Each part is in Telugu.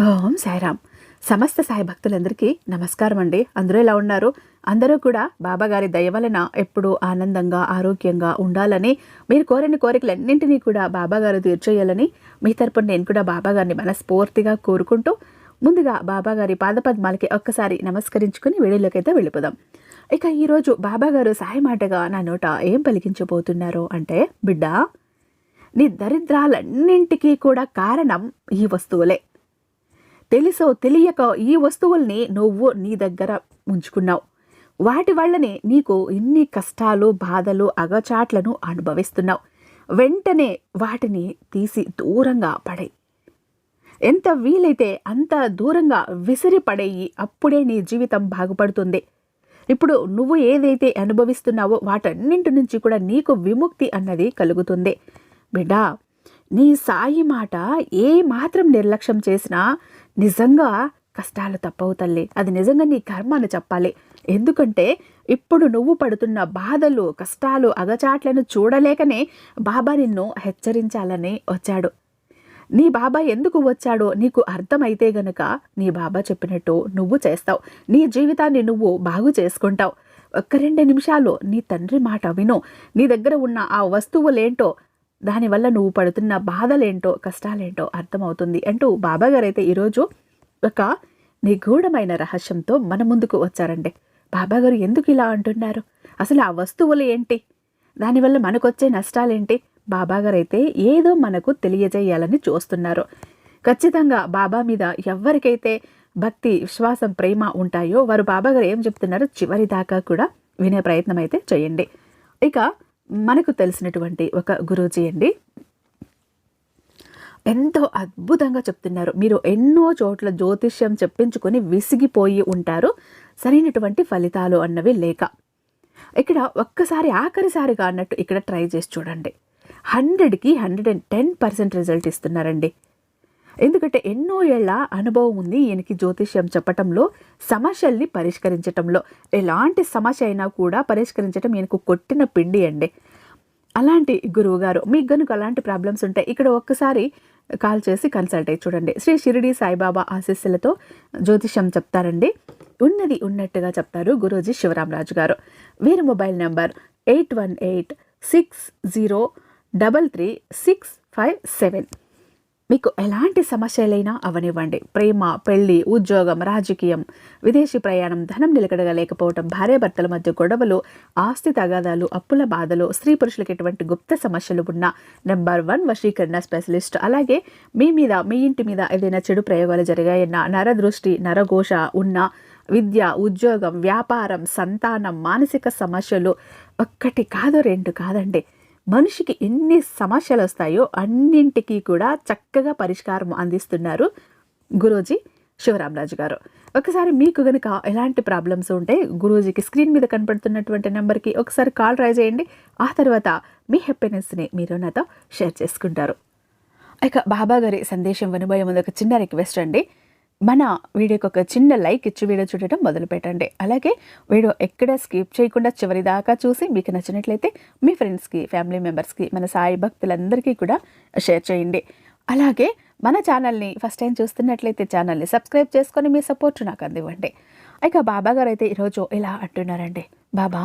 ఓం సాయిరామ్. సమస్త సాయి భక్తులందరికీ నమస్కారం అండి అందరూ ఎలా ఉన్నారు? అందరూ కూడా బాబాగారి దయ వలన ఎప్పుడూ ఆనందంగా ఆరోగ్యంగా ఉండాలని మీరు కోరిన కోరికలన్నింటినీ కూడా బాబాగారు తీర్చేయాలని మీ తరపున నేను కూడా బాబాగారిని మనస్ఫూర్తిగా కోరుకుంటూ ముందుగా బాబాగారి పాదపద్మాలకి ఒక్కసారి నమస్కరించుకుని వీడియోలోకి వెళ్ళిపోదాం. ఇక ఈరోజు బాబాగారు సాయి మాటగా నా నోట ఏం పలికించబోతున్నారు అంటే బిడ్డ నీ దరిద్రాలన్నింటికీ కూడా కారణం ఈ వస్తువులే. తెలుసో తెలియక ఈ వస్తువుల్ని నువ్వు నీ దగ్గర ఉంచుకున్నావు. వాటి వల్లనే నీకు ఇన్ని కష్టాలు బాధలు అగచాట్లను అనుభవిస్తున్నావు. వెంటనే వాటిని తీసి దూరంగా పడే ఎంత వీలైతే అంత దూరంగా విసిరి పడేయి అప్పుడే నీ జీవితం బాగుపడుతుంది. ఇప్పుడు నువ్వు ఏదైతే అనుభవిస్తున్నావో వాటన్నింటి నుంచి కూడా నీకు విముక్తి అన్నది కలుగుతుంది. బిడ్డా నీ సాయి మాట ఏ మాత్రం నిర్లక్ష్యం చేసినా నిజంగా కష్టాలు తప్పవు తల్లి. అది నిజంగా నీ కర్మ అని చెప్పాలి. ఎందుకంటే ఇప్పుడు నువ్వు పడుతున్న బాధలు కష్టాలు అగచాట్లను చూడలేకనే బాబా నిన్ను హెచ్చరించాలని వచ్చాడు. నీ బాబా ఎందుకు వచ్చాడో నీకు అర్థమైతే గనక నీ బాబా చెప్పినట్టు నువ్వు చేస్తావు. నీ జీవితాన్ని నువ్వు బాగు చేసుకుంటావు. ఒక్క రెండు నిమిషాలు నీ తండ్రి మాట విను. నీ దగ్గర ఉన్న ఆ వస్తువులేంటో దానివల్ల నువ్వు పడుతున్న బాధలేంటో కష్టాలేంటో అర్థమవుతుంది అంటూ బాబాగారు అయితే ఈరోజు ఒక నిగూఢమైన రహస్యంతో మన ముందుకు వచ్చారండి. బాబాగారు ఎందుకు ఇలా అంటున్నారు? అసలు ఆ వస్తువులు ఏంటి? దానివల్ల మనకొచ్చే నష్టాలేంటి? బాబాగారు అయితే ఏదో మనకు తెలియజేయాలని చూస్తున్నారు. ఖచ్చితంగా బాబా మీద ఎవరికైతే భక్తి విశ్వాసం ప్రేమ ఉంటాయో వారు బాబాగారు ఏం చెప్తున్నారో చివరి దాకా కూడా వినే ప్రయత్నం అయితే చేయండి. ఇక మనకు తెలిసినటువంటి ఒక గురూజీ అండి. ఎంతో అద్భుతంగా చెప్తున్నారు. మీరు ఎన్నో చోట్ల జ్యోతిష్యం చెప్పించుకొని విసిగిపోయి ఉంటారు. సరైనటువంటి ఫలితాలు అన్నవి లేక. ఇక్కడ ఒక్కసారి ఆఖరిసారిగా అన్నట్టు ఇక్కడ ట్రై చేసి చూడండి. హండ్రెడ్కి hundred and ten percent result ఇస్తున్నారండి. ఎందుకంటే ఎన్నో ఏళ్ళ అనుభవం ఉంది ఈయనకి జ్యోతిష్యం చెప్పటంలో సమస్యల్ని పరిష్కరించటంలో. ఎలాంటి సమస్య అయినా కూడా పరిష్కరించటం ఈయనకు కొట్టిన పిండి అండి. అలాంటి గురువు గారు మీకు గనుక అలాంటి ప్రాబ్లమ్స్ ఉంటాయి ఇక్కడ ఒక్కసారి కాల్ చేసి కన్సల్ట్ అయ్యి చూడండి. శ్రీ షిరిడి సాయిబాబా ఆశీస్సులతో జ్యోతిష్యం చెప్తారండి. ఉన్నది ఉన్నట్టుగా చెప్తారు గురూజీ శివరామరాజు గారు. వీరి mobile number eight one eight six zero double three six five seven. మీకు ఎలాంటి సమస్యలైనా అవనివ్వండి. ప్రేమ పెళ్ళి ఉద్యోగం రాజకీయం విదేశీ ప్రయాణం ధనం నిలకడగా లేకపోవటం భార్యాభర్తల మధ్య గొడవలు ఆస్తి తగాదాలు అప్పుల బాధలు స్త్రీ పురుషులకు ఎటువంటి గుప్త సమస్యలు ఉన్న నెంబర్ వన్ వశీకరణ స్పెషలిస్ట్. అలాగే మీ మీద మీ ఇంటి మీద ఏదైనా చెడు ప్రయోగాలు జరిగాయన్నా నరదృష్టి నరఘోష ఉన్న విద్య ఉద్యోగం వ్యాపారం సంతానం మానసిక సమస్యలు ఒక్కటి కాదు రెండు కాదండి. మనిషికి ఎన్ని సమస్యలు వస్తాయో అన్నింటికీ కూడా చక్కగా పరిష్కారం అందిస్తున్నారు గురూజీ శివరామరాజు గారు. ఒకసారి మీకు గనుక ఎలాంటి ప్రాబ్లమ్స్ ఉంటే గురూజీకి స్క్రీన్ మీద కనపడుతున్నటువంటి నెంబర్కి ఒకసారి కాల్ ట్రై చేయండి. ఆ తర్వాత మీ హ్యాపీనెస్ని మీరు నాతో షేర్ చేసుకుంటారు. ఇక బాబా గారి సందేశం వినబోయే ముందు ఒక చిన్న రిక్వెస్ట్ అండి. మన వీడియోకి ఒక చిన్న లైక్ ఇచ్చి వీడియో చూడటం మొదలు పెట్టండి అలాగే వీడియో ఎక్కడ స్కిప్ చేయకుండా చివరి దాకా చూసి మీకు నచ్చినట్లయితే మీ ఫ్రెండ్స్కి ఫ్యామిలీ మెంబర్స్కి మన సాయి భక్తులందరికీ కూడా షేర్ చేయండి. అలాగే మన ఛానల్ని ఫస్ట్ టైం చూస్తున్నట్లయితే ఛానల్ని సబ్స్క్రైబ్ చేసుకొని మీ సపోర్ట్ నాకు అందివ్వండి. ఇక బాబా గారు అయితే ఈరోజు ఇలా అంటున్నారండి. బాబా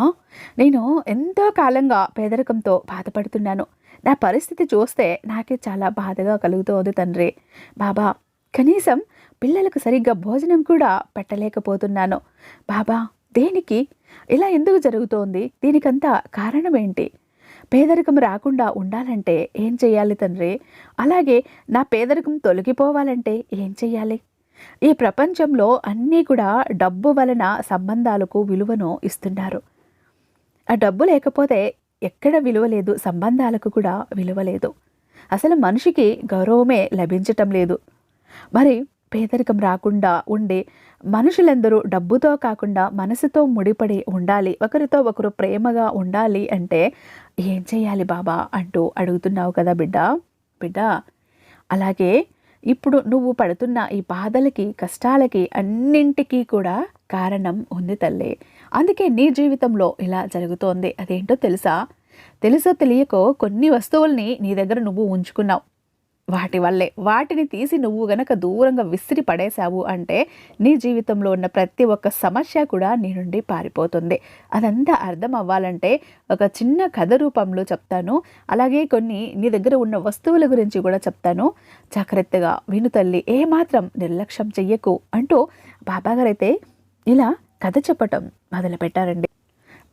నేను ఎంతో కాలంగా పేదరికంతో బాధపడుతున్నాను. నా పరిస్థితి చూస్తే నాకే చాలా బాధగా కలుగుతోంది తండ్రి. బాబా కనీసం పిల్లలకు సరిగ్గా భోజనం కూడా పెట్టలేకపోతున్నాను. బాబా దేనికి? ఇలా ఎందుకు జరుగుతోంది? దీనికంతా కారణం ఏంటి పేదరికం రాకుండా ఉండాలంటే ఏం చేయాలి తండ్రి? అలాగే నా పేదరికం తొలగిపోవాలంటే ఏం చేయాలి? ఈ ప్రపంచంలో అన్నీ కూడా డబ్బు వలన సంబంధాలకు విలువను ఇస్తున్నారు. ఆ డబ్బు లేకపోతే ఎక్కడ విలువ లేదు సంబంధాలకు కూడా విలువ లేదు. అసలు మనిషికి గౌరవమే లభించటం లేదు. మరి పేదరికం రాకుండా ఉండే మనుషులందరూ డబ్బుతో కాకుండా మనసుతో ముడిపడి ఉండాలి. ఒకరితో ఒకరు ప్రేమగా ఉండాలి అంటే ఏం చేయాలి బాబా అంటూ అడుగుతున్నావు కదా బిడ్డ. బిడ్డ అలాగే ఇప్పుడు నువ్వు పడుతున్న ఈ బాధలకి కష్టాలకి అన్నింటికీ కూడా కారణం ఉంది తల్లి. అందుకే నీ జీవితంలో ఇలా జరుగుతోంది. అదేంటో తెలుసా? తెలుసో తెలియకో కొన్ని వస్తువుల్ని నీ దగ్గర నువ్వు ఉంచుకున్నావు. వాటి వల్లే. వాటిని తీసి నువ్వు గనక దూరంగా విసిరి పడేశావు అంటే నీ జీవితంలో ఉన్న ప్రతి ఒక్క సమస్య కూడా నీ నుండి పారిపోతుంది. అదంతా అర్థం అవ్వాలంటే ఒక చిన్న కథ రూపంలో చెప్తాను. అలాగే కొన్ని నీ దగ్గర ఉన్న వస్తువుల గురించి కూడా చెప్తాను. జాగ్రత్తగా విను తల్లి ఏమాత్రం నిర్లక్ష్యం చెయ్యకు అంటూ బాబాగారైతే ఇలా కథ చెప్పటం మొదలుపెట్టారండి.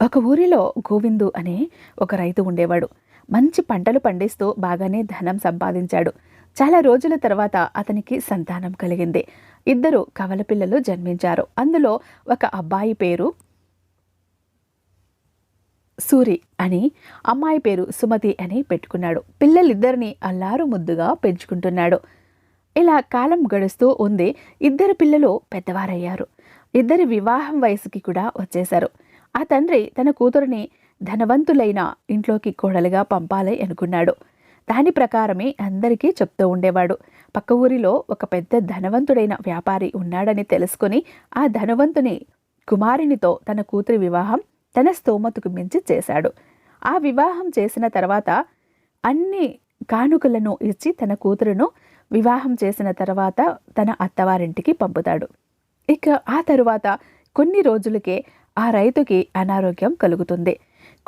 ఒక ఊరిలో గోవిందు అనే ఒక రైతు ఉండేవాడు. మంచి పంటలు పండిస్తూ బాగానే ధనం సంపాదించాడు. చాలా రోజుల తర్వాత అతనికి సంతానం కలిగింది. ఇద్దరు కవల పిల్లలు జన్మించారు. అందులో ఒక అబ్బాయి పేరు సూరి అని అమ్మాయి పేరు సుమతి అని పెట్టుకున్నాడు. పిల్లలిద్దరిని అల్లారు ముద్దుగా పెంచుకుంటున్నాడు. ఇలా కాలం గడుస్తూ ఉంది. ఇద్దరు పిల్లలు పెద్దవారయ్యారు. ఇద్దరి వివాహం వయసుకి కూడా వచ్చేశారు. ఆ తండ్రి తన కూతురిని ధనవంతులైన ఇంట్లోకి కోడలుగా పంపాలి అనుకున్నాడు. దాని ప్రకారమే అందరికీ చెప్తూ ఉండేవాడు. పక్క ఊరిలో ఒక పెద్ద ధనవంతుడైన వ్యాపారి ఉన్నాడని తెలుసుకుని ఆ ధనవంతుని కుమారునితో తన కూతురి వివాహం తన స్తోమతకు మించి చేశాడు. ఆ వివాహం చేసిన తర్వాత అన్ని కానుకలను ఇచ్చి తన కూతురును వివాహం చేసిన తర్వాత తన అత్తవారింటికి పంపుతాడు. ఇక ఆ తరువాత కొన్ని రోజులకే ఆ రైతుకి అనారోగ్యం కలుగుతుంది.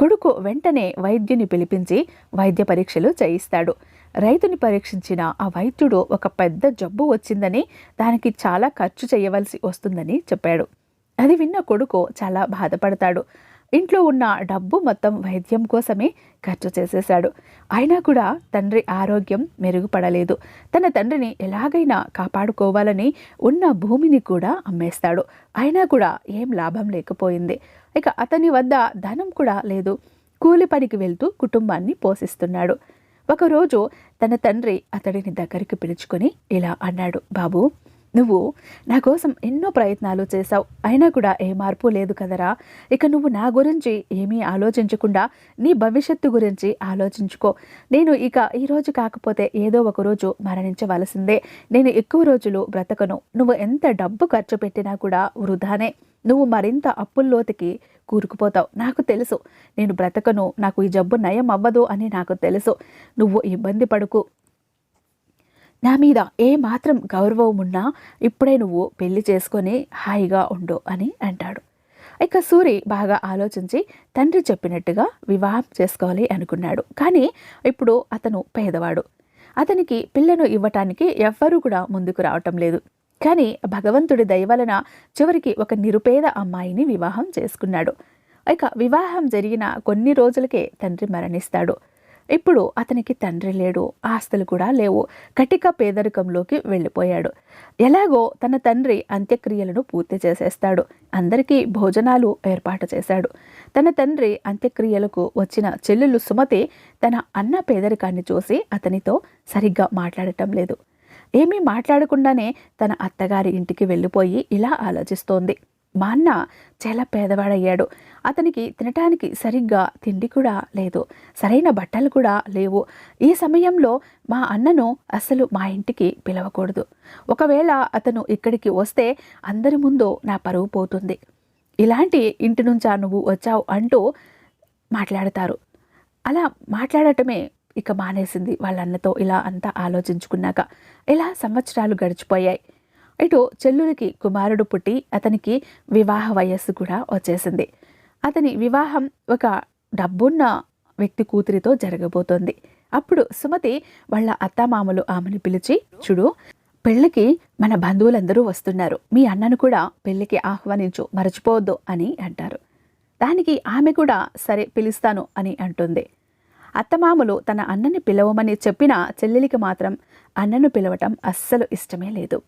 కొడుకు వెంటనే వైద్యుని పిలిపించి వైద్య పరీక్షలు చేయిస్తాడు. రైతుని పరీక్షించిన ఆ వైద్యుడు ఒక పెద్ద జబ్బు వచ్చిందని దానికి చాలా ఖర్చు చేయవలసి వస్తుందని చెప్పాడు. అది విన్న కొడుకు చాలా బాధపడతాడు. ఇంట్లో ఉన్న డబ్బు మొత్తం వైద్యం కోసమే ఖర్చు చేసేశాడు. అయినా కూడా తండ్రి ఆరోగ్యం మెరుగుపడలేదు. తన తండ్రిని ఎలాగైనా కాపాడుకోవాలని ఉన్న భూమిని కూడా అమ్మేస్తాడు. అయినా కూడా ఏం లాభం లేకపోయింది. ఇక అతని వద్ద ధనం కూడా లేదు. కూలి పనికి వెళ్తూ కుటుంబాన్ని పోషిస్తున్నాడు. ఒకరోజు తన తండ్రి అతడిని దగ్గరికి పిలుచుకొని ఇలా అన్నాడు. బాబు నువ్వు నా కోసం ఎన్నో ప్రయత్నాలు చేశావు. అయినా కూడా ఏ మార్పు లేదు కదరా. ఇక నువ్వు నా గురించి ఏమీ ఆలోచించకుండా నీ భవిష్యత్తు గురించి ఆలోచించుకో. నేను ఇక ఈరోజు కాకపోతే ఏదో ఒక రోజు మరణించవలసిందే. నేను ఎక్కువ రోజులు బ్రతకను. నువ్వు ఎంత డబ్బు ఖర్చు పెట్టినా కూడా వృధానే. నువ్వు మరింత అప్పుల్లోతికి కూరుకుపోతావు. నాకు తెలుసు. నేను బ్రతకను. నాకు ఈ జబ్బు నయం అవ్వదు అని నాకు తెలుసు. నువ్వు ఇబ్బంది పడుకు. నా మీద ఏ మాత్రం గౌరవం ఉన్నా ఇప్పుడే నువ్వు పెళ్ళి చేసుకొని హాయిగా ఉండు అని అంటాడు. ఇక సూరి బాగా ఆలోచించి తండ్రి చెప్పినట్టుగా వివాహం చేసుకోవాలి అనుకున్నాడు. కానీ ఇప్పుడు అతను పేదవాడు. అతనికి పిల్లను ఇవ్వటానికి ఎవ్వరూ కూడా ముందుకు రావటం లేదు. కానీ భగవంతుడి దయవలన చివరికి ఒక నిరుపేద అమ్మాయిని వివాహం చేసుకున్నాడు. ఇక వివాహం జరిగిన కొన్ని రోజులకే తండ్రి మరణిస్తాడు. ఇప్పుడు అతనికి తండ్రి లేడు ఆస్తులు కూడా లేవు. కటిక పేదరికంలోకి వెళ్ళిపోయాడు. ఎలాగో తన తండ్రి అంత్యక్రియలను పూర్తి చేసేస్తాడు. అందరికీ భోజనాలు ఏర్పాటు చేశాడు. తన తండ్రి అంత్యక్రియలకు వచ్చిన చెల్లెలు సుమతి తన అన్న పేదరికాన్ని చూసి అతనితో సరిగ్గా మాట్లాడటం లేదు. ఏమీ మాట్లాడకుండానే తన అత్తగారి ఇంటికి వెళ్ళిపోయి ఇలా ఆలోచిస్తోంది. మా అన్న చాలా పేదవాడయ్యాడు. అతనికి తినటానికి సరిగ్గా తిండి కూడా లేదు. సరైన బట్టలు కూడా లేవు. ఈ సమయంలో మా అన్నను అసలు మా ఇంటికి పిలవకూడదు. ఒకవేళ అతను ఇక్కడికి వస్తే అందరి ముందు నా పరువు పోతుంది. ఇలాంటి ఇంటి నుంచా నువ్వు వచ్చావు అంటూ మాట్లాడతారు. అలా మాట్లాడటమే ఇక మానేసింది వాళ్ళ అన్నతో ఇలా అంతా ఆలోచించుకున్నాక. ఇలా సంవత్సరాలు గడిచిపోయాయి. ఇటు చెల్లులకి కుమారుడు పుట్టి అతనికి వివాహ వయస్సు కూడా వచ్చేసింది. అతని వివాహం ఒక డబ్బున్న వ్యక్తి కూతురితో జరగబోతోంది. అప్పుడు సుమతి వాళ్ళ అత్తమామలు ఆమెను పిలిచి చూడు పెళ్ళికి మన బంధువులందరూ వస్తున్నారు. మీ అన్నను కూడా పెళ్ళికి ఆహ్వానించు మరచిపోవద్దు అని అంటారు. దానికి ఆమె కూడా సరే పిలుస్తాను అని అంటుంది. అత్తమామలు తన అన్నని పిలవమని చెప్పినా చెల్లెలికి మాత్రం అన్నను పిలవటం అస్సలు ఇష్టమే లేదు.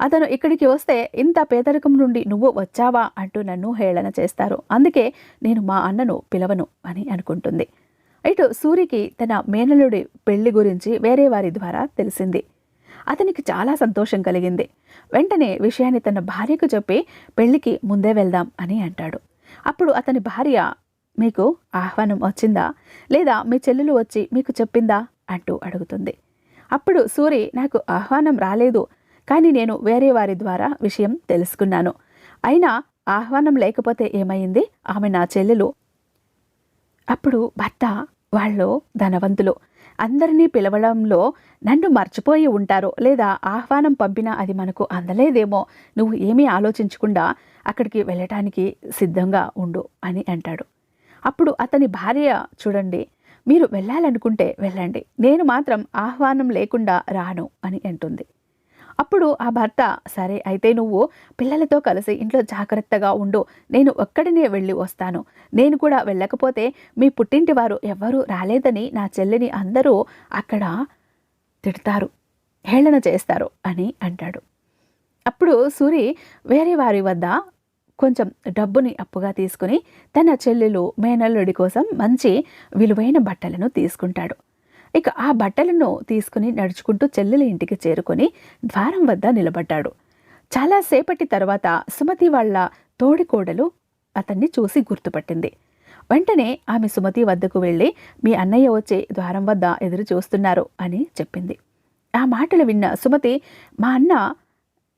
అతను ఇక్కడికి వస్తే ఇంత పేదరికం నుండి నువ్వు వచ్చావా? అంటూ నన్ను హేళన చేస్తారు. అందుకే నేను మా అన్నను పిలవను అని అనుకుంటుంది. ఇటు సూరికి తన మేనలుడి పెళ్ళి గురించి వేరే వారి ద్వారా తెలిసింది. అతనికి చాలా సంతోషం కలిగింది. వెంటనే విషయాన్ని తన భార్యకు చెప్పి పెళ్ళికి ముందే వెళ్దాం అని అంటాడు. అప్పుడు అతని భార్య మీకు ఆహ్వానం వచ్చిందా? లేదా మీ చెల్లెలు వచ్చి మీకు చెప్పిందా? అంటూ అడుగుతుంది. అప్పుడు సూరి నాకు ఆహ్వానం రాలేదు. కానీ నేను వేరే వారి ద్వారా విషయం తెలుసుకున్నాను. అయినా ఆహ్వానం లేకపోతే ఏమైంది? ఆమె నా చెల్లెలు. అప్పుడు భర్త వాళ్ళు ధనవంతులు. అందరినీ పిలవడంలో నన్ను మర్చిపోయి ఉంటారు. లేదా ఆహ్వానం పంపినా అది మనకు అందలేదేమో. నువ్వు ఏమీ ఆలోచించకుండా అక్కడికి వెళ్ళటానికి సిద్ధంగా ఉండు అని అంటాడు. అప్పుడు అతని భార్య చూడండి మీరు వెళ్ళాలనుకుంటే వెళ్ళండి. నేను మాత్రం ఆహ్వానం లేకుండా రాను అని అంటుంది. అప్పుడు ఆ భర్త సరే అయితే నువ్వు పిల్లలతో కలిసి ఇంట్లో జాగ్రత్తగా ఉండు. నేను ఒక్కడినే వెళ్ళి వస్తాను. నేను కూడా వెళ్ళకపోతే మీ పుట్టింటి వారు ఎవ్వరూ రాలేదని నా చెల్లిని అందరూ అక్కడ తిడతారు. హేళన చేస్తారు అని అంటాడు. అప్పుడు సూరి వేరే వారి వద్ద కొంచెం డబ్బుని అప్పుగా తీసుకుని తన చెల్లెలు మేనల్లుడి కోసం మంచి విలువైన బట్టలను తీసుకుంటాడు. ఇక ఆ బట్టలను తీసుకుని నడుచుకుంటూ చెల్లెలి ఇంటికి చేరుకొని ద్వారం వద్ద నిలబడ్డాడు. చాలాసేపటి తర్వాత సుమతి వాళ్ళ తోడికోడలు అతన్ని చూసి గుర్తుపట్టింది. వెంటనే ఆమె సుమతి వద్దకు వెళ్ళి మీ అన్నయ్య వచ్చే ద్వారం వద్ద ఎదురు చూస్తున్నారు అని చెప్పింది. ఆ మాటలు విన్న సుమతి మా అన్న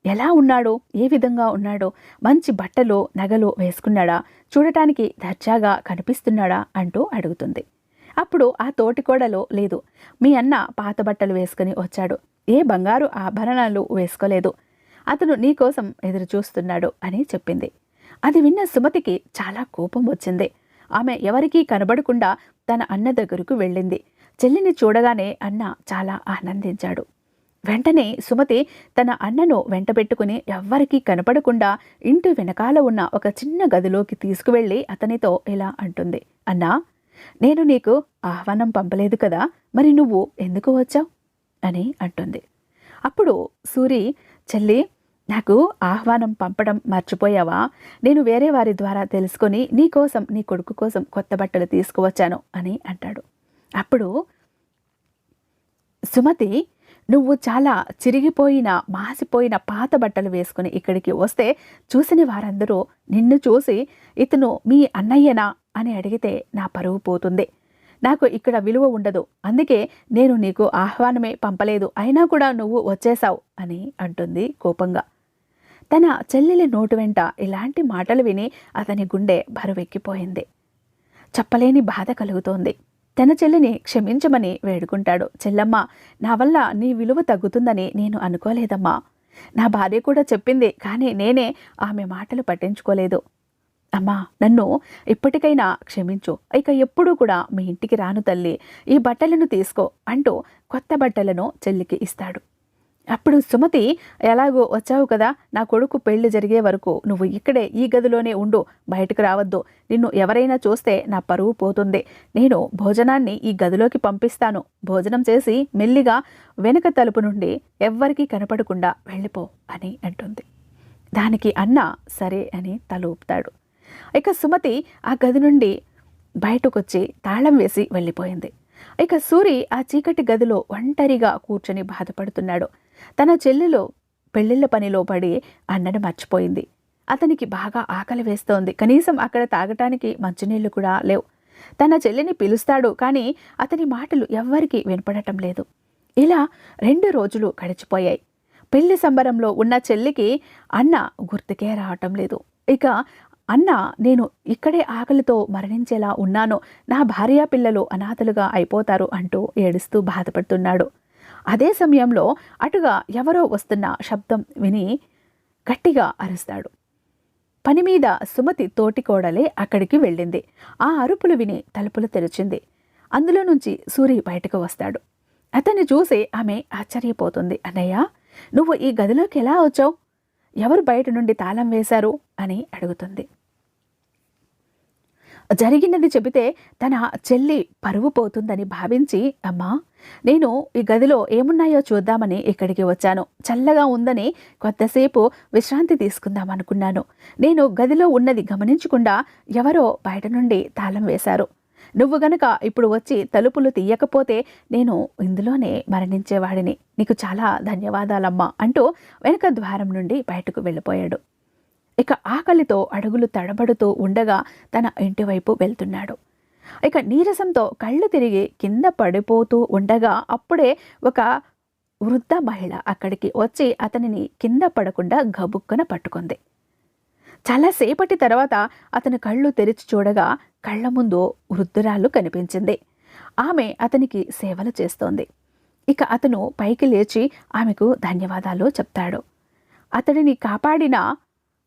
ఎలా ఉన్నాడో? ఏ విధంగా ఉన్నాడో? మంచి బట్టలు నగలు వేసుకున్నాడా? చూడటానికి దర్జాగా కనిపిస్తున్నాడా? అంటూ అడుగుతుంది. అప్పుడు ఆ తోటికోడలో లేదు. మీ అన్న పాత బట్టలు వేసుకుని వచ్చాడు. ఏ బంగారు ఆభరణాలు వేసుకోలేదు. అతను నీకోసం ఎదురు చూస్తున్నాడు అని చెప్పింది. అది విన్న సుమతికి చాలా కోపం వచ్చింది. ఆమె ఎవరికీ కనబడకుండా తన అన్న దగ్గరకు వెళ్ళింది. చెల్లిని చూడగానే అన్న చాలా ఆనందించాడు. వెంటనే సుమతి తన అన్నను వెంటబెట్టుకుని ఎవ్వరికీ కనపడకుండా ఇంటి వెనకాల ఉన్న ఒక చిన్న గదిలోకి తీసుకువెళ్ళి అతనితో ఇలా అంటుంది. అన్నా నేను నీకు ఆహ్వానం పంపలేదు కదా మరి నువ్వు ఎందుకు వచ్చావు? అని అంటుంది. అప్పుడు సూరి చెల్లి నాకు ఆహ్వానం పంపడం మర్చిపోయావా? నేను వేరే వారి ద్వారా తెలుసుకొని నీ కోసం నీ కొడుకు కోసం కొత్త బట్టలు తీసుకువచ్చాను అని అంటాడు. అప్పుడు సుమతి నువ్వు చాలా చిరిగిపోయిన మాసిపోయిన పాత బట్టలు వేసుకుని ఇక్కడికి వస్తే చూసిన వారందరూ నిన్ను చూసి ఇతను మీ అన్నయ్యనా అని అడిగితే నా పరువు పోతుంది. నాకు ఇక్కడ విలువ ఉండదు. అందుకే నేను నీకు ఆహ్వానమే పంపలేదు. అయినా కూడా నువ్వు వచ్చేశావు అని అంటుంది కోపంగా. తన చెల్లెలి నోటు వెంట ఇలాంటి మాటలు విని అతని గుండె బరువెక్కిపోయింది. చెప్పలేని బాధ కలుగుతోంది. తన చెల్లిని క్షమించమని వేడుకుంటాడు. చెల్లమ్మ నా వల్ల నీ విలువ తగ్గుతుందని నేను అనుకోలేదమ్మా. నా భార్య కూడా చెప్పింది కానీ నేనే ఆమె మాటలు పట్టించుకోలేదు. అమ్మా నన్ను ఇప్పటికైనా క్షమించు. ఇక ఎప్పుడూ కూడా మీ ఇంటికి రాను తల్లి. ఈ బట్టలను తీసుకో అంటూ కొత్త బట్టలను చెల్లికి ఇస్తాడు. అప్పుడు సుమతి ఎలాగో వచ్చావు కదా నా కొడుకు పెళ్ళి జరిగే వరకు నువ్వు ఇక్కడే ఈ గదిలోనే ఉండు బయటకు రావద్దు. నిన్ను ఎవరైనా చూస్తే నా పరువు పోతుంది. నేను భోజనాన్ని ఈ గదిలోకి పంపిస్తాను. భోజనం చేసి మెల్లిగా వెనుక తలుపు నుండి ఎవ్వరికీ కనపడకుండా వెళ్ళిపో అని అంటుంది. దానికి అన్న సరే అని తల ఊపుతాడు. ఇక సుమతి ఆ గది నుండి బయటకొచ్చి తాళం వేసి వెళ్ళిపోయింది. ఇక సూరి ఆ చీకటి గదిలో ఒంటరిగా కూర్చొని బాధపడుతున్నాడు. తన చెల్లెలో పెళ్ళిళ్ళ పనిలో పడి అన్నను మర్చిపోయింది. అతనికి బాగా ఆకలి వేస్తోంది. కనీసం అక్కడ తాగటానికి మంచినీళ్ళు కూడా లేవు. తన చెల్లిని పిలుస్తాడు కానీ అతని మాటలు ఎవ్వరికీ వినపడటం లేదు. ఇలా రెండు రోజులు గడిచిపోయాయి. పెళ్ళి సంబరంలో ఉన్న చెల్లికి అన్న గుర్తుకే రావటం లేదు. ఇక అన్న నేను ఇక్కడే ఆకలితో మరణించేలా ఉన్నాను. నా భార్యా పిల్లలు అనాథలుగా అయిపోతారు అంటూ ఏడుస్తూ బాధపడుతున్నాడు. అదే సమయంలో అటుగా ఎవరో వస్తున్న శబ్దం విని గట్టిగా అరుస్తాడు. పని మీద సుమతి తోటికోడలే అక్కడికి వెళ్ళింది. ఆ అరుపులు విని తలుపులు తెరిచింది. అందులో నుంచి సూరి బయటకు వస్తాడు. అతన్ని చూసి ఆమె ఆశ్చర్యపోతుంది. అన్నయ్య నువ్వు ఈ గదిలోకి ఎలా వచ్చావు? ఎవరు బయట నుండి తాళం వేశారు? అని అడుగుతుంది. జరిగినది చెబితే తన చెల్లి పరువు పోతుందని భావించి అమ్మా నేను ఈ గదిలో ఏమున్నాయో చూద్దామని ఇక్కడికి వచ్చాను. చల్లగా ఉందని కొద్దిసేపు విశ్రాంతి తీసుకుందాం అనుకున్నాను. నేను గదిలో ఉన్నది గమనించకుండా ఎవరో బయట నుండి తాళం వేశారు. నువ్వు గనక ఇప్పుడు వచ్చి తలుపులు తీయకపోతే నేను ఇందులోనే మరణించేవాడిని. నీకు చాలా ధన్యవాదాలమ్మా అంటూ వెనుక ద్వారం నుండి బయటకు వెళ్ళిపోయాడు. ఇక ఆకలితో అడుగులు తడబడుతూ ఉండగా తన ఇంటివైపు వెళ్తున్నాడు. ఇక నీరసంతో కళ్ళు తిరిగి కింద పడిపోతూ ఉండగా అప్పుడే ఒక వృద్ధ మహిళ అక్కడికి వచ్చి అతనిని కింద పడకుండా గబుక్కున పట్టుకుంది. చాలాసేపటి తర్వాత అతని కళ్ళు తెరిచి చూడగా కళ్ళ ముందు వృద్ధురాలు కనిపించింది. ఆమె అతనికి సేవలు చేస్తోంది. ఇక అతను పైకి లేచి ఆమెకు ధన్యవాదాలు చెప్తాడు. అతడిని కాపాడిన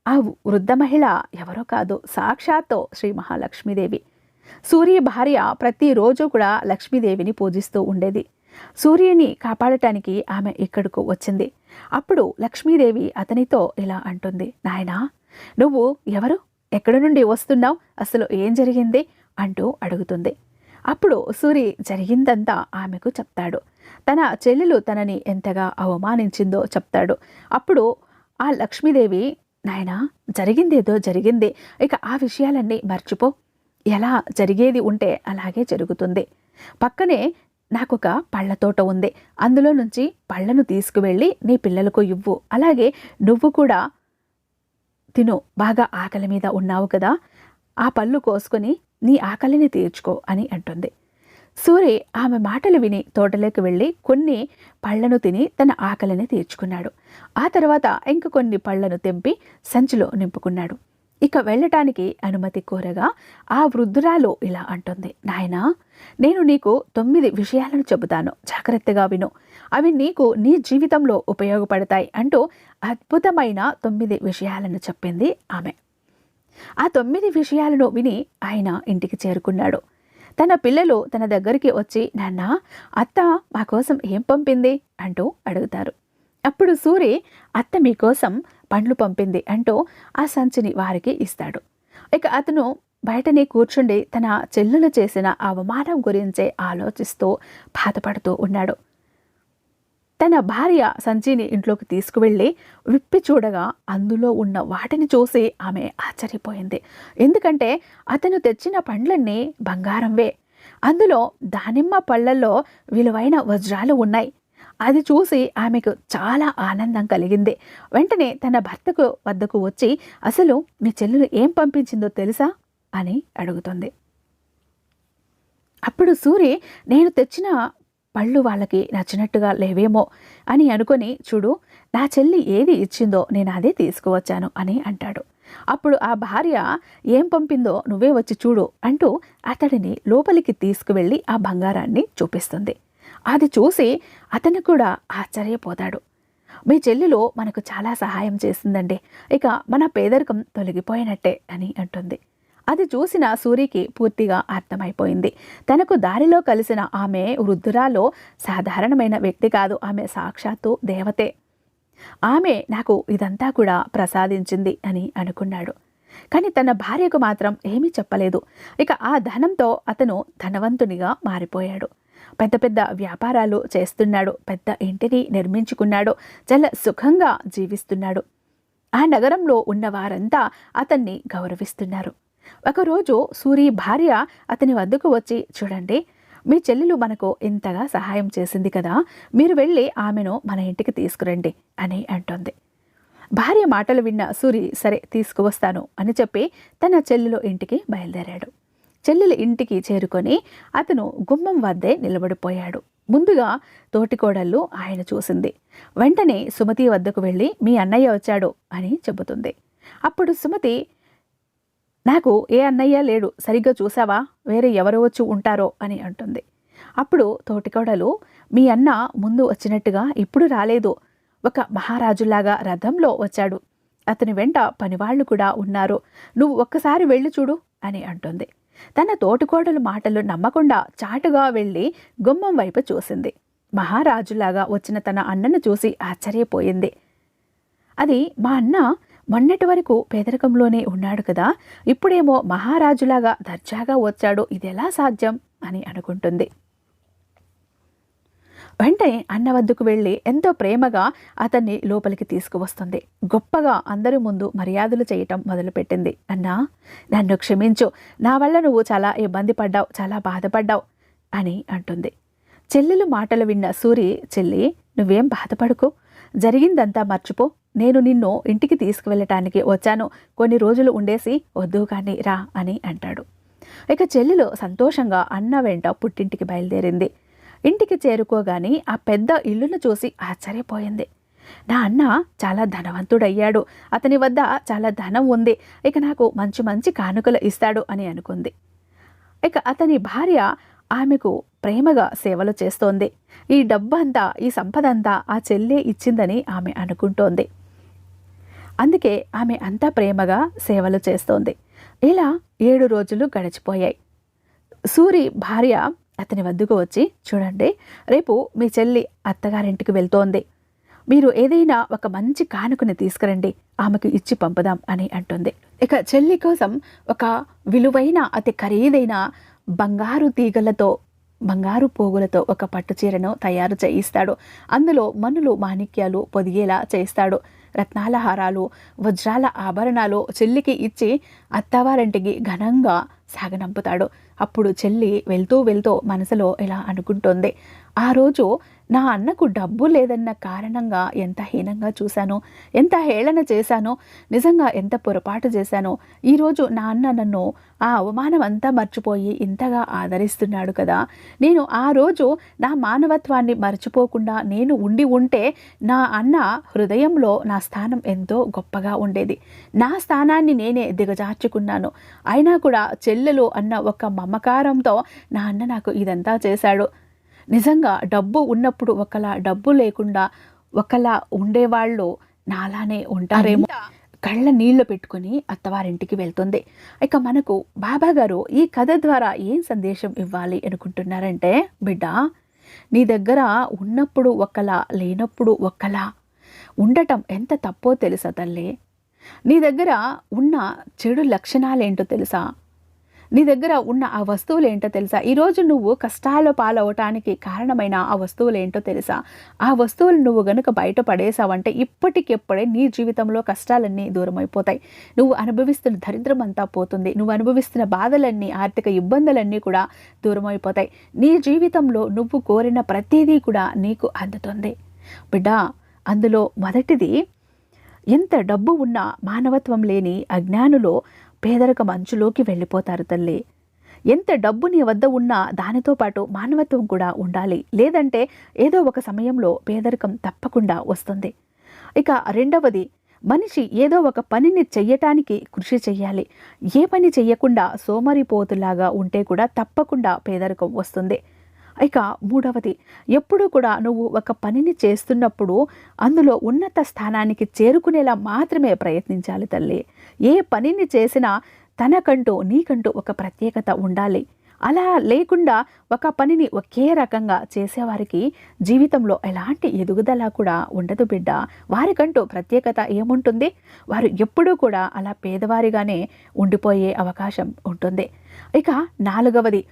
ఆ వృద్ధ మహిళ ఎవరో కాదు సాక్షాత్తు శ్రీ మహాలక్ష్మీదేవి. సూర్య భార్య ప్రతిరోజు కూడా లక్ష్మీదేవిని పూజిస్తూ ఉండేది. సూర్యుని కాపాడటానికి ఆమె ఇక్కడకు వచ్చింది. అప్పుడు లక్ష్మీదేవి అతనితో ఇలా అంటుంది నాయనా నువ్వు ఎవరు? ఎక్కడి నుండి వస్తున్నావు? అసలు ఏం జరిగింది? అంటూ అడుగుతుంది. అప్పుడు సూరి జరిగిందంతా ఆమెకు చెప్తాడు. తన చెల్లెలు తనని ఎంతగా అవమానించిందో చెప్తాడు. అప్పుడు ఆ లక్ష్మీదేవి నాయనా జరిగిందేదో జరిగింది. ఇక ఆ విషయాలన్నీ మర్చిపో. ఎలా జరిగేది ఉంటే అలాగే జరుగుతుంది. పక్కనే నాకొక పళ్ళ తోట ఉంది. అందులో నుంచి పళ్ళను తీసుకువెళ్ళి నీ పిల్లలకు ఇవ్వు. అలాగే నువ్వు కూడా తిను. బాగా ఆకలి మీద ఉన్నావు కదా. ఆ పళ్ళు కోసుకొని నీ ఆకలిని తీర్చుకో అని అంటుంది. సూరి ఆమె మాటలు విని తోటలోకి వెళ్ళి కొన్ని పళ్ళను తిని తన ఆకలిని తీర్చుకున్నాడు. ఆ తర్వాత ఇంక కొన్ని పళ్ళను తెంపి సంచిలో నింపుకున్నాడు. ఇక వెళ్ళటానికి అనుమతి కోరగా ఆ వృద్ధురాలు ఇలా అంటుంది. నాయనా నేను నీకు తొమ్మిది విషయాలను చెబుతాను. జాగ్రత్తగా విను. అవి నీకు నీ జీవితంలో ఉపయోగపడతాయి అంటూ అద్భుతమైన తొమ్మిది విషయాలను చెప్పింది ఆమె. ఆ తొమ్మిది విషయాలను విని ఆయన ఇంటికి చేరుకున్నాడు. తన పిల్లలు తన దగ్గరికి వచ్చి నాన్న అత్త మా కోసం ఏం పంపింది? అంటూ అడుగుతారు. అప్పుడు సూరి అత్త మీకోసం పండ్లు పంపింది అంటూ ఆ సంచిని వారికి ఇస్తాడు. ఇక అతను బయటనే కూర్చుండి తన చెల్లెలు చేసిన అవమానం గురించే ఆలోచిస్తూ బాధపడుతూ ఉన్నాడు. తన భార్య సంచిని ఇంట్లోకి తీసుకువెళ్ళి విప్పి చూడగా అందులో ఉన్న వాటిని చూసి ఆమె ఆశ్చర్యపోయింది. ఎందుకంటే అతను తెచ్చిన పండ్లన్నీ బంగారంవే. అందులో దానిమ్మ పళ్ళల్లో విలువైన వజ్రాలు ఉన్నాయి. అది చూసి ఆమెకు చాలా ఆనందం కలిగింది. వెంటనే తన భర్తకు వద్దకు వచ్చి అసలు మీ చెల్లెలు ఏం పంపించిందో తెలుసా? అని అడుగుతుంది. అప్పుడు సూరి నేను తెచ్చిన పళ్ళు వాళ్ళకి నచ్చినట్టుగా లేవేమో అని అనుకొని చూడు నా చెల్లి ఏది ఇచ్చిందో నేను అదే తీసుకువచ్చాను అని అంటాడు. అప్పుడు ఆ భార్య ఏం పంపిందో నువ్వే వచ్చి చూడు అంటూ అతడిని లోపలికి తీసుకువెళ్ళి ఆ బంగారాన్ని చూపిస్తుంది. అది చూసి అతను కూడా ఆశ్చర్యపోతాడు. మీ చెల్లిలో మనకు చాలా సహాయం చేసిందండి. ఇక మన పేదరికం తొలగిపోయినట్టే అని అంటుంది. అది చూసిన సూరికి పూర్తిగా అర్థమైపోయింది. తనకు దారిలో కలిసిన ఆమె వృద్ధురాలో సాధారణమైన వ్యక్తి కాదు. ఆమె సాక్షాత్తు దేవతే. ఆమె నాకు ఇదంతా కూడా ప్రసాదించింది అని అనుకున్నాడు. కానీ తన భార్యకు మాత్రం ఏమీ చెప్పలేదు. ఇక ఆ ధనంతో అతను ధనవంతునిగా మారిపోయాడు. పెద్ద పెద్ద వ్యాపారాలు చేస్తున్నాడు. పెద్ద ఇంటిని నిర్మించుకున్నాడు. చాలా సుఖంగా జీవిస్తున్నాడు. ఆ నగరంలో ఉన్నవారంతా అతన్ని గౌరవిస్తున్నారు. ఒకరోజు సూరి భార్య అతని వద్దకు వచ్చి చూడండి మీ చెల్లెలు మనకు ఇంతగా సహాయం చేసింది కదా మీరు వెళ్ళి ఆమెను మన ఇంటికి తీసుకురండి అని అంటుంది. భార్య మాటలు విన్న సూరి సరే తీసుకువస్తాను అని చెప్పి తన చెల్లెలు ఇంటికి బయలుదేరాడు. చెల్లెలు ఇంటికి చేరుకొని అతను గుమ్మం వద్దే నిలబడిపోయాడు. ముందుగా తోటికోడళ్ళు ఆయన చూసింది. వెంటనే సుమతి వద్దకు వెళ్ళి మీ అన్నయ్య వచ్చాడు అని చెబుతుంది. అప్పుడు సుమతి నాకు ఏ అన్నయ్య లేడు సరిగ్గా చూసావా వేరే ఎవరు వచ్చి ఉంటారో? అని అంటుంది. అప్పుడు తోటికోడలు మీ అన్న ముందు వచ్చినట్టుగా ఇప్పుడు రాలేదు. ఒక మహారాజులాగా రథంలో వచ్చాడు. అతని వెంట పనివాళ్ళు కూడా ఉన్నారు. నువ్వు ఒక్కసారి వెళ్ళి చూడు అని అంటుంది. తన తోటికోడలు మాటలు నమ్మకుండా చాటుగా వెళ్ళి గుమ్మం వైపు చూసింది. మహారాజులాగా వచ్చిన తన అన్నను చూసి ఆశ్చర్యపోయింది. అది మా అన్న మొన్నటి వరకు పేదరికంలోనే ఉన్నాడు కదా. ఇప్పుడేమో మహారాజులాగా దర్జాగా వచ్చాడు ఇదెలా సాధ్యం అని అనుకుంటుంది. వెంటనే అన్న వద్దకు వెళ్ళి ఎంతో ప్రేమగా అతన్ని లోపలికి తీసుకువస్తుంది. గొప్పగా అందరి ముందు మర్యాదలు చేయటం మొదలుపెట్టింది. అన్నా నన్ను క్షమించు. నా వల్ల నువ్వు చాలా ఇబ్బంది పడ్డావు చాలా బాధపడ్డావు అని అంటుంది. చెల్లెలు మాటలు విన్న సూరి చెల్లి నువ్వేం బాధపడుకు. జరిగిందంతా మర్చిపో. నేను నిన్ను ఇంటికి తీసుకువెళ్ళటానికి వచ్చాను. కొన్ని రోజులు ఉండేసి వద్దు కానీ రా అని అంటాడు. ఇక చెల్లెలు సంతోషంగా అన్న వెంట పుట్టింటికి బయలుదేరింది. ఇంటికి చేరుకోగాని ఆ పెద్ద ఇల్లును చూసి ఆశ్చర్యపోయింది. నా అన్న చాలా ధనవంతుడయ్యాడు. అతని వద్ద చాలా ధనం ఉంది. ఇక నాకు మంచి మంచి కానుకలు ఇస్తాడు అని అనుకుంది. ఇక అతని భార్య ఆమెకు ప్రేమగా సేవలు చేస్తోంది. ఈ డబ్బంతా ఈ సంపదంతా ఆ చెల్లె ఇచ్చిందని ఆమె అనుకుంటోంది. అందుకే ఆమె అంతా ప్రేమగా సేవలు చేస్తోంది. ఇలా ఏడు రోజులు గడిచిపోయాయి. సూరి భార్య అతని వద్దకు వచ్చి చూడండి రేపు మీ చెల్లి అత్తగారింటికి వెళ్తోంది. మీరు ఏదైనా ఒక మంచి కానుకని తీసుకురండి ఆమెకు ఇచ్చి పంపుదాం అని అంటుంది. ఇక చెల్లి కోసం ఒక విలువైన అతి ఖరీదైన బంగారు తీగలతో బంగారు పోగులతో ఒక పట్టు చీరను తయారు చేయిస్తాడు. అందులో మనులు మాణిక్యాలు పొదిగేలా చేస్తాడు రత్నాల హారాలు వజ్రాల ఆభరణాలు చెల్లికి ఇచ్చి అత్తవారింటికి ఘనంగా సాగనంపుతాడు. అప్పుడు చెల్లి వెళ్తూ వెళ్తూ మనసులో ఇలా అనుకుంటోంది. ఆ రోజు నా అన్నకు డబ్బు లేదన్న కారణంగా ఎంత హీనంగా చూశానో ఎంత హేళన చేశానో నిజంగా ఎంత పొరపాటు చేశానో ఈరోజు నా అన్న నన్ను ఆ అవమానం అంతా మర్చిపోయి ఇంతగా ఆదరిస్తున్నాడు కదా. నేను ఆ రోజు నా మానవత్వాన్ని మర్చిపోకుండా నేను ఉండి ఉంటే నా అన్న హృదయంలో నా స్థానం ఎంతో గొప్పగా ఉండేది. నా స్థానాన్ని నేనే దిగజార్చుకున్నాను. అయినా కూడా చెల్లెలు అన్న ఒక మమకారంతో నా అన్న నాకు ఇదంతా చేశాడు. నిజంగా డబ్బు ఉన్నప్పుడు ఒకలా డబ్బు లేకుండా ఒకలా ఉండేవాళ్ళు నాలానే ఉంటారేమో. కళ్ళ నీళ్ళు పెట్టుకుని అత్తవారింటికి వెళ్తుంది. ఇక మనకు బాబా గారు ఈ కథ ద్వారా ఏం సందేశం ఇవ్వాలి అనుకుంటున్నారంటే బిడ్డ నీ దగ్గర ఉన్నప్పుడు ఒకలా లేనప్పుడు ఒకలా ఉండటం ఎంత తప్పో తెలుసా తల్లి? నీ దగ్గర ఉన్న చెడు లక్షణాలేంటో తెలుసా? నీ దగ్గర ఉన్న ఆ వస్తువులు ఏంటో తెలుసా? ఈరోజు నువ్వు కష్టాల పాలవటానికి కారణమైన ఆ వస్తువులు ఏంటో తెలుసా? ఆ వస్తువులు నువ్వు గనుక బయట పడేసావంటే ఇప్పటికెప్పుడే నీ జీవితంలో కష్టాలన్నీ దూరం అయిపోతాయి నువ్వు అనుభవిస్తున్న దరిద్రం అంతా పోతుంది. నువ్వు అనుభవిస్తున్న బాధలన్నీ ఆర్థిక ఇబ్బందులన్నీ కూడా దూరం అయిపోతాయి నీ జీవితంలో నువ్వు కోరిన ప్రతిదీ కూడా నీకు అందుతుంది. బిడ్డ అందులో మొదటిది ఎంత డబ్బు ఉన్నా మానవత్వం లేని అజ్ఞానులో పేదరిక మంచులోకి వెళ్ళిపోతారు తల్లి. ఎంత డబ్బు నీ వద్ద ఉన్నా దానితో పాటు మానవత్వం కూడా ఉండాలి. లేదంటే ఏదో ఒక సమయంలో పేదరికం తప్పకుండా వస్తుంది. ఇక రెండవది మనిషి ఏదో ఒక పనిని చెయ్యటానికి కృషి చెయ్యాలి. ఏ పని చెయ్యకుండా సోమరిపోతులాగా ఉంటే కూడా తప్పకుండా పేదరికం వస్తుంది. ఇక మూడవది ఎప్పుడూ కూడా నువ్వు ఒక పనిని చేస్తున్నప్పుడు అందులో ఉన్నత స్థానానికి చేరుకునేలా మాత్రమే ప్రయత్నించాలి తల్లి. ఏ పనిని చేసినా తనకంటూ నీకంటూ ఒక ప్రత్యేకత ఉండాలి. అలా లేకుండా ఒక పనిని ఒకే రకంగా చేసేవారికి జీవితంలో ఎలాంటి ఎదుగుదల కూడా ఉండదు బిడ్డ. వారికంటూ ప్రత్యేకత ఏముంటుంది? వారు ఎప్పుడూ కూడా అలా పేదవారిగానే ఉండిపోయే అవకాశం ఉంటుంది. ఇక నాలుగవది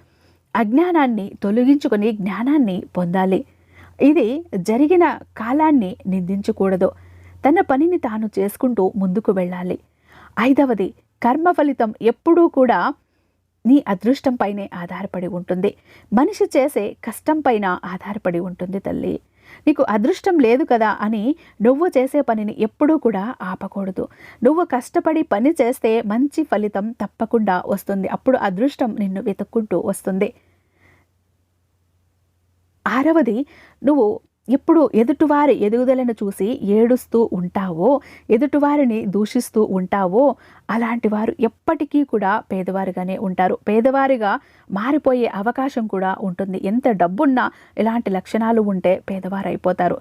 అజ్ఞానాన్ని తొలగించుకొని జ్ఞానాన్ని పొందాలి. ఇది జరిగిన కాలాన్ని నిందించకూడదు. తన పనిని తాను చేసుకుంటూ ముందుకు వెళ్ళాలి. ఐదవది కర్మ ఫలితం ఎప్పుడూ కూడా నీ అదృష్టంపైనే ఆధారపడి ఉంటుంది. మనిషి చేసే కష్టం పైన ఆధారపడి ఉంటుంది తల్లి. నీకు అదృష్టం లేదు కదా అని నువ్వు చేసే పనిని ఎప్పుడూ కూడా ఆపకూడదు. నువ్వు కష్టపడి పని చేస్తే మంచి ఫలితం తప్పకుండా వస్తుంది. అప్పుడు అదృష్టం నిన్ను వెతుక్కుంటూ వస్తుంది. ఆరవది నువ్వు ఎప్పుడు ఎదుటివారి ఎదుగుదలను చూసి ఏడుస్తూ ఉంటావో ఎదుటివారిని దూషిస్తూ ఉంటావో అలాంటి వారు ఎప్పటికీ కూడా పేదవారిగానే ఉంటారు. పేదవారిగా మారిపోయే అవకాశం కూడా ఉంటుంది. ఎంత డబ్బున్నా ఇలాంటి లక్షణాలు ఉంటే పేదవారైపోతారు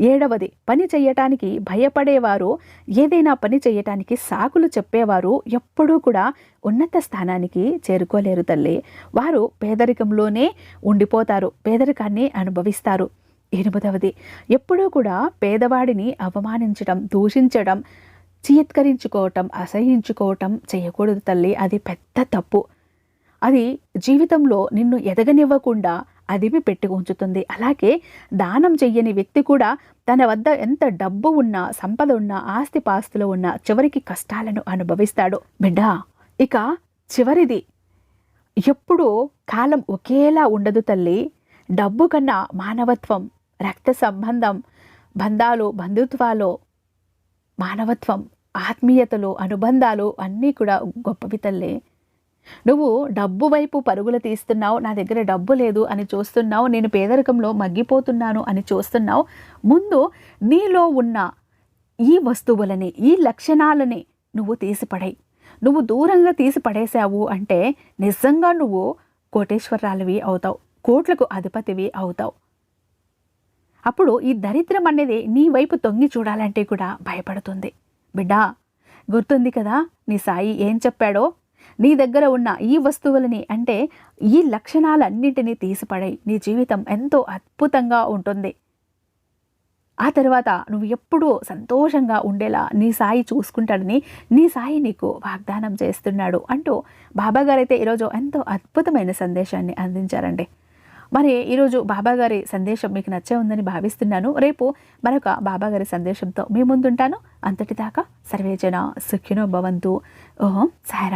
ఏడవది పని చేయటానికి భయపడేవారు ఏదైనా పని చేయటానికి సాకులు చెప్పేవారు ఎప్పుడూ కూడా ఉన్నత స్థానానికి చేరుకోలేరు తల్లి. వారు పేదరికంలోనే ఉండిపోతారు పేదరికాన్ని అనుభవిస్తారు. ఎనిమిదవది ఎప్పుడూ కూడా పేదవాడిని అవమానించడం దూషించడం చీత్కరించుకోవటం అసహించుకోవటం చేయకూడదు తల్లి. అది పెద్ద తప్పు. అది జీవితంలో నిన్ను ఎదగనివ్వకుండా అదిమి పెట్టి ఉంచుతుంది. అలాగే దానం చెయ్యని వ్యక్తి కూడా తన వద్ద ఎంత డబ్బు ఉన్నా సంపద ఉన్నా ఆస్తి పాస్తులు ఉన్నా చివరికి కష్టాలను అనుభవిస్తాడు. బిడ్డ ఇక చివరిది. ఎప్పుడూ కాలం ఒకేలా ఉండదు తల్లి. డబ్బు కన్నా మానవత్వం రక్త సంబంధం బంధాలు బంధుత్వాలు మానవత్వం ఆత్మీయతలు అనుబంధాలు అన్నీ కూడా గొప్పవి తల్లి. నువ్వు డబ్బు వైపు పరుగులు తీస్తున్నావు నా దగ్గర డబ్బు లేదు అని చూస్తున్నావు నేను పేదరికంలో మగ్గిపోతున్నాను అని చూస్తున్నావు. ముందు నీలో ఉన్న ఈ వస్తువులని ఈ లక్షణాలని నువ్వు తీసిపడాయి. నువ్వు దూరంగా తీసి పడేశావు అంటే నిజంగా నువ్వు కోటేశ్వరాలవి అవుతావు కోట్లకు అధిపతివి అవుతావు. అప్పుడు ఈ దరిద్రం అనేది నీ వైపు తొంగి చూడాలంటే కూడా భయపడుతుంది. బిడ్డా గుర్తుంది కదా నీ సాయి ఏం చెప్పాడో? నీ దగ్గర ఉన్న ఈ వస్తువులని అంటే ఈ లక్షణాలన్నింటినీ తీసిపడాయి. నీ జీవితం ఎంతో అద్భుతంగా ఉంటుంది. ఆ తర్వాత నువ్వు ఎప్పుడూ సంతోషంగా ఉండేలా నీ సాయి చూసుకుంటాడని నీ సాయి నీకు వాగ్దానం చేస్తున్నాడు అంటూ బాబాగారు అయితే ఈరోజు ఎంతో అద్భుతమైన సందేశాన్ని అందించారండి. మరి ఈరోజు బాబాగారి సందేశం మీకు నచ్చే ఉందని భావిస్తున్నాను. రేపు మరొక బాబాగారి సందేశంతో మీ ముందుంటాను. అంతటిదాకా సర్వేజన సుఖినో భవంతు. ఓం సాయిరామ్.